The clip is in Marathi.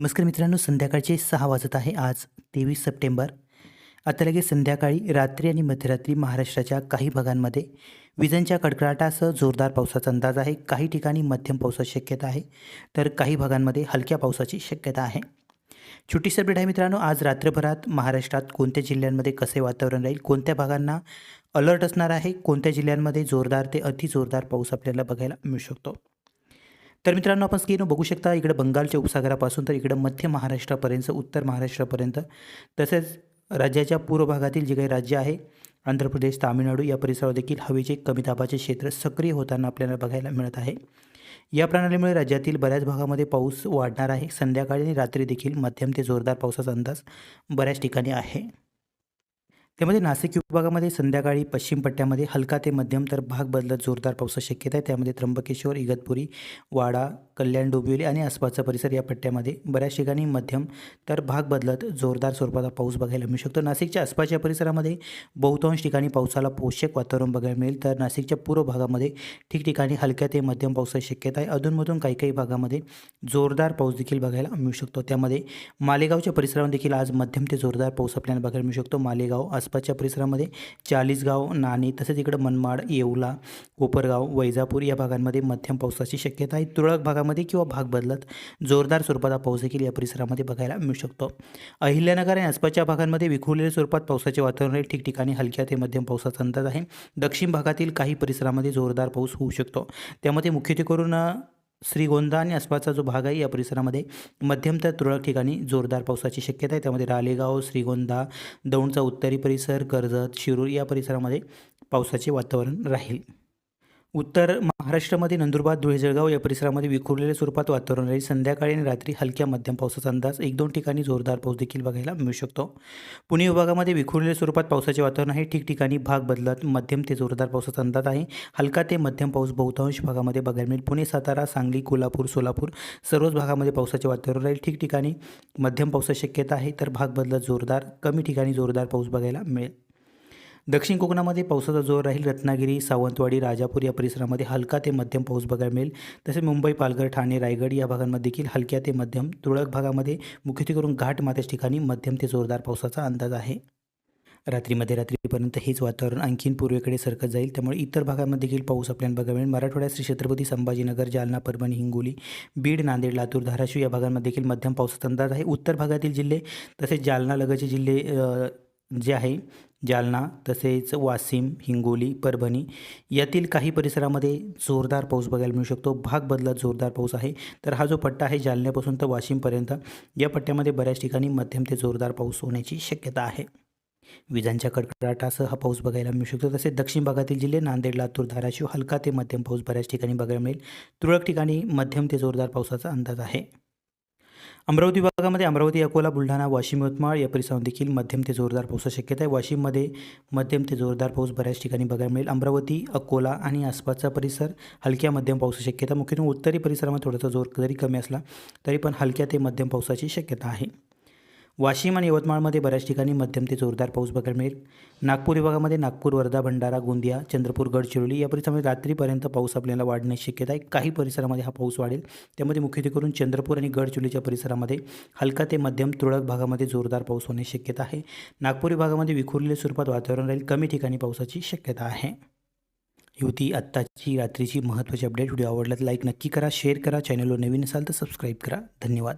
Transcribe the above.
नमस्कार मित्रांनो संध्याकाळचे सहा वाजत आहे. आज तेवीस सप्टेंबर. आता लगेच संध्याकाळी रात्री आणि मध्यरात्री महाराष्ट्राच्या काही भागांमध्ये विजांच्या कडकडाटासह जोरदार पावसाचा अंदाज आहे. काही ठिकाणी मध्यम पावसाची शक्यता आहे तर काही भागांमध्ये हलक्या पावसाची शक्यता आहे. छोटी अपडेट आहे मित्रांनो आज रात्रभरात महाराष्ट्रात कोणत्या जिल्ह्यांमध्ये कसे वातावरण राहील कोणत्या भागांना अलर्ट असणार आहे कोणत्या जिल्ह्यांमध्ये जोरदार ते अतिजोरदार पाऊस आपल्याला बघायला मिळू शकतो. तर मित्रांनो आपण स्क्रीनवर बघू शकता इकडं बंगालच्या उपसागरापासून तर इकडं मध्य महाराष्ट्रापर्यंत उत्तर महाराष्ट्रापर्यंत तसेच राज्याच्या पूर्व भागातील जे काही राज्य आहे आंध्र प्रदेश तामिळनाडू या परिसरावर देखील हवेचे कमी दाबाचे क्षेत्र सक्रिय होताना आपल्याला बघायला मिळत आहे. या प्रणालीमुळे राज्यातील बऱ्याच भागामध्ये पाऊस वाढणार आहे. संध्याकाळी आणि रात्री देखील मध्यम ते जोरदार पावसाचा अंदाज बऱ्याच ठिकाणी आहे. त्यामध्ये नाशिक विभागामध्ये संध्याकाळी पश्चिम पट्ट्यामध्ये हलका ते मध्यम तर भाग बदलत जोरदार पावसाची शक्यता आहे. त्यामध्ये त्र्यंबकेश्वर इगतपुरी वाडा कल्याण डोंबिवली आणि आसपासचा परिसर या पट्ट्यामध्ये बऱ्याच ठिकाणी मध्यम तर भाग बदलत जोरदार स्वरूपाचा पाऊस बघायला मिळू शकतो. नाशिकच्या आसपासच्या परिसरामध्ये बहुतांश ठिकाणी पावसाला पोषक वातावरण बघायला मिळेल. तर नाशिकच्या पूर्व भागामध्ये ठिकठिकाणी हलक्या ते मध्यम पावसाची शक्यता आहे. अधूनमधून काही काही भागामध्ये जोरदार पाऊस देखील बघायला मिळू शकतो. त्यामध्ये मालेगावच्या परिसरामध्ये देखील आज मध्यम ते जोरदार पाऊस आपल्याला बघायला मिळू शकतो. मालेगाव आसपासच्या परिसरामध्ये चाळीसगाव नाणी तसेच इकडं मनमाड येवला कोपरगाव वैजापूर या भागांमध्ये मध्यम पावसाची शक्यता आहे. तुरळक भागामध्ये किंवा भाग बदलत जोरदार स्वरूपाचा पाऊस देखील या परिसरामध्ये बघायला मिळू शकतो. अहिल्यानगर आणि आसपासच्या भागांमध्ये विखुरलेल्या स्वरूपात पावसाचे वातावरण राहील ठिकठिकाणी हलक्या ते मध्यम पावसाचा अंदाज आहे. दक्षिण भागातील काही परिसरामध्ये जोरदार पाऊस होऊ शकतो. त्यामध्ये मुख्यत्वे करून श्रीगोंदा आणि आसपासचा जो भाग आहे या परिसरामध्ये मध्यम तर तुरळक ठिकाणी जोरदार पावसाची शक्यता आहे. त्यामध्ये रालेगाव श्रीगोंदा दौंडचा उत्तरी परिसर कर्जत शिरूर या परिसरामध्ये पावसाचे वातावरण राहील. उत्तर महाराष्ट्रामध्ये नंदुरबार धुळे जळगाव या परिसरामध्ये विखुरलेल्या स्वरूपात वातावरण राहील. संध्याकाळी आणि रात्री हलक्या मध्यम पावसाचा अंदाज एक दोन ठिकाणी जोरदार पाऊस देखील बघायला मिळू शकतो. पुणे विभागामध्ये विखुरलेल्या स्वरूपात पावसाचे वातावरण आहे. ठिकठिकाणी भाग बदलत मध्यम ते जोरदार पावसाचा अंदाज आहे. हलका ते मध्यम पाऊस बहुतांश भागामध्ये बघायला मिळेल. पुणे सातारा सांगली कोल्हापूर सोलापूर सर्वच भागामध्ये पावसाचे वातावरण राहील. ठिकठिकाणी मध्यम पावसाची शक्यता आहे. तर भाग बदलत जोरदार कमी ठिकाणी जोरदार पाऊस बघायला मिळेल. दक्षिण कोकणामध्ये पावसाचा जोर राहील. रत्नागिरी सावंतवाडी राजापूर या परिसरामध्ये हलका ते मध्यम पाऊस बघायला मिळेल. तसेच मुंबई पालघर ठाणे रायगड या भागांमध्ये देखील हलक्या ते मध्यम तुरळक भागामध्ये मुख्यत्वे करून घाट मातेच्या ठिकाणी मध्यम ते जोरदार पावसाचा अंदाज आहे. रात्री रात्रीपर्यंत हेच वातावरण आणखीन पूर्वेकडे सरकत जाईल. त्यामुळे इतर भागांमध्ये देखील पाऊस आपल्याला बघायला मिळेल. मराठवाड्यात श्री छत्रपती संभाजीनगर जालना परभणी हिंगोली बीड नांदेड लातूर धाराशिव या भागांमध्ये देखील मध्यम पावसाचा अंदाज आहे. उत्तर भागातील जिल्हे तसेच जालना लगतचे जिल्हे जे आहे जालना तसेच वाशिम हिंगोली परभणी यातील काही परिसरामध्ये जोरदार पाऊस बघायला मिळू शकतो. भाग बदलत जोरदार पाऊस आहे. तर हा जो पट्टा आहे जालन्यापासून तर वाशिमपर्यंत या पट्ट्यामध्ये बऱ्याच ठिकाणी मध्यम ते जोरदार पाऊस होण्याची शक्यता आहे. विजांच्या कडकडाटासह हा पाऊस बघायला मिळू शकतो. तसेच दक्षिण भागातील जिल्हे नांदेड लातूर धाराशिव हलका ते मध्यम पाऊस बऱ्याच ठिकाणी बघायला मिळेल. तुरळक ठिकाणी मध्यम ते जोरदार पावसाचा अंदाज आहे. अमरावती भागामध्ये अमरावती अकोला बुलढाणा वाशिम यवतमाळ या परिसरात देखील मध्यम ते जोरदार पावसाची शक्यता आहे. वाशिममध्ये मध्यम ते जोरदार पाऊस बऱ्याच ठिकाणी बघायला मिळेल. अमरावती अकोला आणि आसपासचा परिसर हलक्या मध्यम पावसाची शक्यता मुख्यत्वे उत्तरी परिसरामध्ये थोडासा जोर जरी कमी असला तरी पण हलक्या ते मध्यम पावसाची शक्यता आहे. वाशिम आणि यवतमाळमध्ये बऱ्याच ठिकाणी मध्यम ते जोरदार पाऊस बघायला मिळेल. नागपूर विभागामध्ये नागपूर वर्धा भंडारा गोंदिया चंद्रपूर गडचिरोली या परिसरामध्ये रात्रीपर्यंत पाऊस आपल्याला वाढण्याची शक्यता आहे. काही परिसरामध्ये हा पाऊस वाढेल. त्यामध्ये मुख्यत्वे करून चंद्रपूर आणि गडचिरोलीच्या परिसरामध्ये हलका ते मध्यम तुरळक भागामध्ये जोरदार पाऊस होण्याची शक्यता आहे. नागपूर विभागामध्ये विखुरलेल्या स्वरूपात वातावरण राहील. कमी ठिकाणी पावसाची शक्यता आहे. युती आत्ताची रात्रीची महत्त्वाची अपडेट व्हिडिओ आवडला तर लाईक नक्की करा शेअर करा. चॅनलवर नवीन असाल तर सबस्क्राईब करा. धन्यवाद.